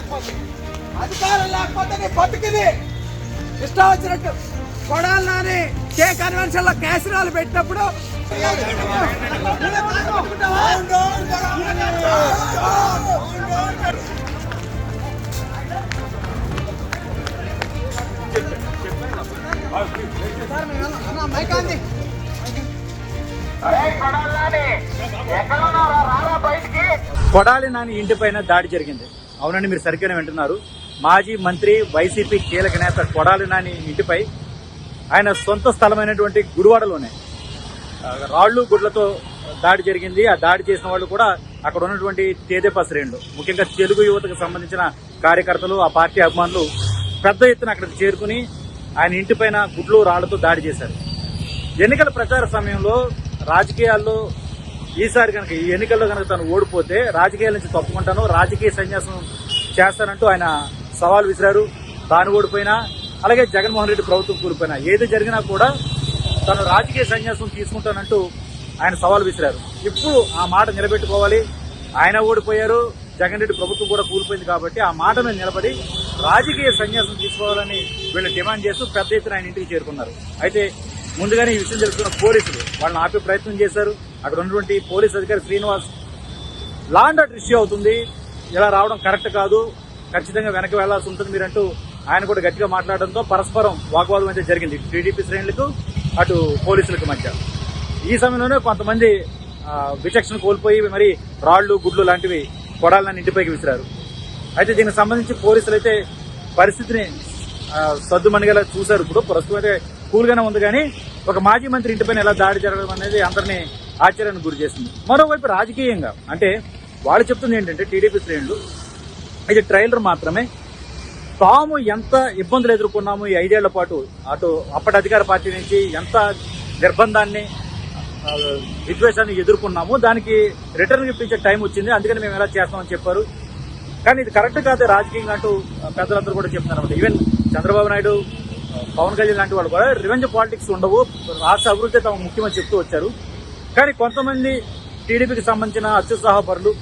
లేకపోతే అధికారం లేకపోతే నీ బతికిది. ఇష్టం వచ్చినట్టు కొడాలి నాని కే కన్వెన్షన్లో కేసరాలు పెట్టినప్పుడు కొడాలి నాని ఇంటిపైన దాడి జరిగింది. అవునండి మీరు సరిగ్గానే వింటున్నారు. మాజీ మంత్రి వైసీపీ కీలక నేత కొడాలి నాని ఇంటిపై ఆయన సొంత స్థలమైనటువంటి గుడివాడలోనే ఆ, రాళ్ళు గుడ్లతో దాడి జరిగింది. ఆ దాడి చేసిన వాళ్ళు కూడా అక్కడ ఉన్నటువంటి తేదేపా శ్రేణులు. ముఖ్యంగా తెలుగు యువతకు సంబంధించిన కార్యకర్తలు ఆ పార్టీ అభిమానులు పెద్ద ఎత్తున అక్కడికి చేరుకుని ఆయన ఇంటిపైన గుడ్లు రాళ్ళతో దాడి చేశారు. ఎన్నికల ప్రచార సమయంలో రాజకీయాల్లో ఈసారి కనుక ఈ ఎన్నికల్లో కనుక తను ఓడిపోతే రాజకీయాల నుంచి తప్పుకుంటాను రాజకీయ సన్యాసం చేస్తానంటూ ఆయన సవాల్ విసిరారు. తాను ఓడిపోయినా అలాగే జగన్మోహన్ రెడ్డి ప్రభుత్వం కూలిపోయినా ఏది జరిగినా కూడా తను రాజకీయ సన్యాసం తీసుకుంటానంటూ ఆయన సవాల్ విసిరారు. ఇప్పుడు ఆ మాట నిలబెట్టుకోవాలి. ఆయన ఓడిపోయారు జగన్ రెడ్డి ప్రభుత్వం కూడా కూలిపోయింది కాబట్టి ఆ మాట మీద నిలబడి రాజకీయ సన్యాసం తీసుకోవాలని వీళ్ళు డిమాండ్ చేస్తూ పెద్ద ఎత్తున ఆయన ఇంటికి చేరుకున్నారు. అయితే ముందుగానే ఈ విషయం తెలుసుకున్న పోలీసులు వాళ్ళని ఆపే ప్రయత్నం చేశారు. అక్కడ ఉన్నటువంటి పోలీస్ అధికారి శ్రీనివాస్ లాండ్ ఆర్డర్ ఇష్యూ అవుతుంది. ఇలా రావడం కరెక్ట్ కాదు. ఖచ్చితంగా వెనక్కి వెళ్ళాల్సి ఉంటుంది మీరంటూ ఆయన కూడా గట్టిగా మాట్లాడడంతో పరస్పరం వాగ్వాదం అయితే జరిగింది. టీడీపీ శ్రేణులకు అటు పోలీసులకు మధ్య. ఈ సమయంలోనే కొంతమంది విచక్షణ కోల్పోయి మరి రాళ్ళు గుడ్లు లాంటివి కొడాలని ఇంటిపైకి విసిరారు. అయితే దీనికి సంబంధించి పోలీసులు అయితే పరిస్థితిని ఆ, సద్దుమణిగేలా చూశారు. ఇప్పుడు ప్రస్తుతం అయితే కూల్గానే ఉంది కానీ ఒక మాజీ మంత్రి ఇంటిపైన ఎలా దాడి జరగడం అనేది అందరినీ ఆశ్చర్యానికి గురి చేసింది. మరోవైపు రాజకీయంగా అంటే వాళ్ళు చెప్తుంది ఏంటంటే టీడీపీ శ్రేణులు ఇది ట్రైలర్ మాత్రమే. తాము ఎంత ఇబ్బందులు ఎదుర్కొన్నాము ఈ ఐదేళ్ళ పాటు అటు అప్పటి అధికార పార్టీ నుంచి ఎంత నిర్బంధాన్ని విద్వేషాన్ని ఎదుర్కొన్నాము దానికి రిటర్న్ గిఫ్ట్ ఇచ్చే టైం వచ్చింది అందుకని మేము ఎలా చేస్తామని చెప్పారు. కానీ ఇది కరెక్ట్ కాదు రాజకీయంగా అంటూ పెద్దలందరూ కూడా చెప్తున్నారు అనమాట ఈవెన్ చంద్రబాబు నాయుడు పవన్ కళ్యాణ్ లాంటి వాళ్ళు కూడా రివెంజ్ పాలిటిక్స్ ఉండవు రాష్ట్ర అభివృద్ధి తమ ముఖ్యమని చెప్తూ వచ్చారు. కానీ కొంతమంది టీడీపీకి సంబంధించిన అత్యుత్సాహపరులు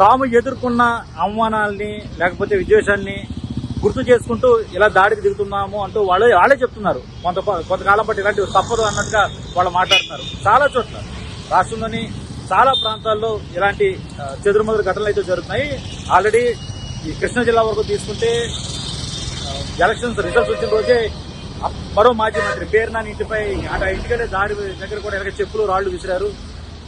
తాము ఎదుర్కొన్న అవమానాల్ని లేకపోతే విద్వేషాన్ని గుర్తు చేసుకుంటూ ఇలా దాడికి దిగుతున్నాము అంటూ వాళ్ళే వాళ్ళే చెప్తున్నారు. కొంత కొంతకాలం పాటు ఇలాంటివి తప్పదు అన్నట్టుగా వాళ్ళు మాట్లాడుతున్నారు. చాలా చోట్ల. రాష్ట్రంలోని చాలా ప్రాంతాల్లో ఇలాంటి చెదురుమదురు ఘటనలు అయితే జరుగుతున్నాయి. ఆల్రెడీ ఈ కృష్ణా జిల్లా వరకు తీసుకుంటే ఎలక్షన్స్ రిజల్ట్స్ వచ్చిన రోజే మరో మాజీ మంత్రి పేరు నాని ఇంటిపై అటు ఇంటికంటే దాడి దారి దగ్గర కూడా ఇలాగ చెప్పులు రాళ్ళు విసిరారు.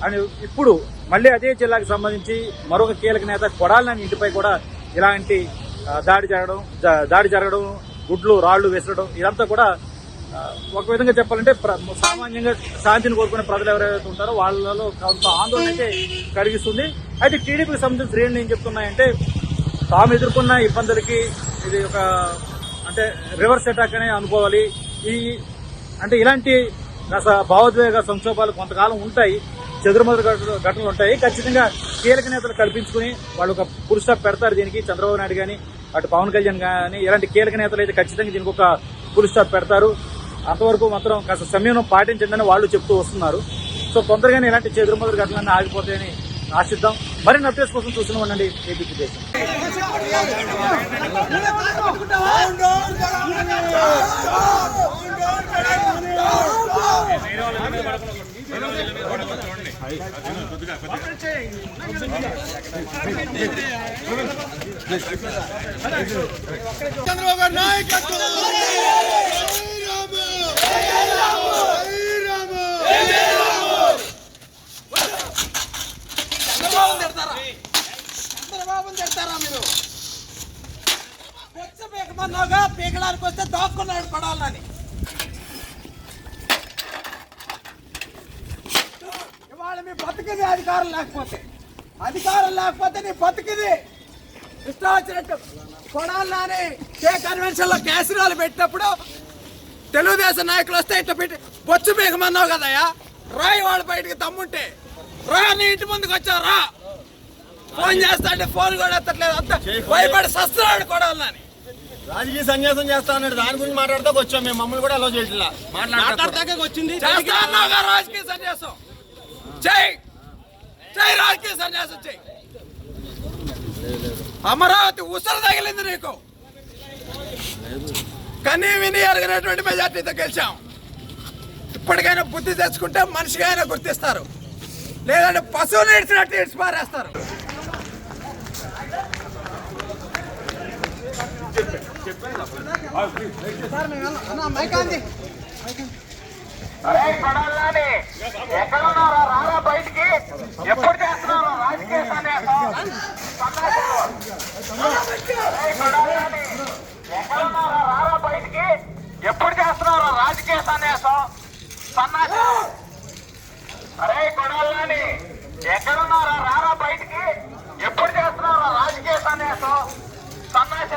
అని ఇప్పుడు మళ్ళీ అదే జిల్లాకు సంబంధించి మరొక కీలక నేత కొడాలని ఇంటిపై కూడా ఇలాంటి దాడి జరగడం దాడి జరగడం గుడ్లు రాళ్ళు విసరడం ఇదంతా కూడా ఒక విధంగా చెప్పాలంటే ప్ర- సామాన్యంగా శాంతిని కోరుకునే ప్రజలు ఎవరైతే ఉంటారో వాళ్ళలో కొంత ఆందోళన అయితే కలిగిస్తుంది. అయితే టీడీపీకి సంబంధించిన శ్రేణులు ఏం చెప్తున్నాయంటే తాము ఎదుర్కొన్న ఇబ్బందులకి ఇది ఒక అంటే రివర్స్ అటాక్ అనే అనుకోవాలి. ఈ అంటే ఇలాంటి భావోద్వేగ సంక్షోభాలు కొంతకాలం ఉంటాయి. చెదురుమదురు ఘటనలు ఘటనలు ఉంటాయి. ఖచ్చితంగా కీలక నేతలు కల్పించుకుని వాళ్ళు ఒక పురుష పెడతారు దీనికి. చంద్రబాబు నాయుడు కానీ అటు పవన్ కళ్యాణ్ కానీ ఇలాంటి కీలక నేతలు అయితే ఖచ్చితంగా దీనికి ఒక పురుష పెడతారు. అంతవరకు మాత్రం కాస్త సమయం పాటించండి వాళ్ళు చెప్తూ వస్తున్నారు. సో తొందరగానే ఇలాంటి చెదురుమదురు ఘటనలన్నీ ఆగిపోతాయని ఆశిద్దాం. మరిన్ని అప్డేట్స్ కోసం చూస్తూనే ఉండండి ఏపీ దేశం చంద్రబాబు నాయకత్వం చంద్రబాబు తిడతారా చంద్రబాబు తిడతారా మీరు పెచ్చ పీకమన్నావుగా పీకడానికి వస్తే దాక్కున్నాడు పడాలని. ఇవాళ మీ బతికిది అధికారం లేకపోతే. అధికారం లేకపోతే నీ బతికిది. ఇష్టం వచ్చినట్టు కొడాలని కే కన్వెన్షన్లో కేసరాలు పెట్టినప్పుడు తెలుగుదేశం నాయకులు వస్తే ఇట్లా పెట్టి బొచ్చు పీకమన్నావు కదయ్యా? రాయి వాళ్ళ బయటికి తమ్ముంటే. రా నీ ఇంటి ముందుకు వచ్చావు రా. ఫోన్ చేస్తా అంటే ఫోన్ కూడా ఎత్తట్లేదు. అంత భయపడి సస్తున్నాడు కొడాలని. రాజకీయ సన్యాసం చేస్తా అన్నాడు. దాని గురించి మాట్లాడతాకు వచ్చాం మేము. మమ్మల్ని కూడా అలో చేయట్లా. మాట్లాడతాకే వచ్చింది. రాజకీయ సన్యాసం. జై. జై రాజకీయ సన్యాసం జై. అమరావతి ఉసరు తగిలింది నీకు. కనీ విని ఎరగినటువంటి మెజార్టీతో గెలిచాం. ఇప్పటికైనా బుద్ధి తెచ్చుకుంటే మనిషిగా అయినా గుర్తిస్తారు. లేదంటే పశువుని ఇడిచినట్టు ఇడిచి పారేస్తారు. అరే కొడాలని ఎక్కడున్నారా రారా బయటికి ఎప్పుడు చేస్తున్నారు రాజకీయ సన్యాసం సన్నాసులు. అరే కొడాలని ఎక్కడున్నారా రారా బయటికి ఎప్పుడు చేస్తున్నారా రాజకీయ సన్యాసం సన్నాసులు. అరే కొడాలని ఎక్కడున్నారా రారా బయటికి ఎప్పుడు చేస్తున్నారా రాజకీయ సన్యాసం సన్నాసేదవా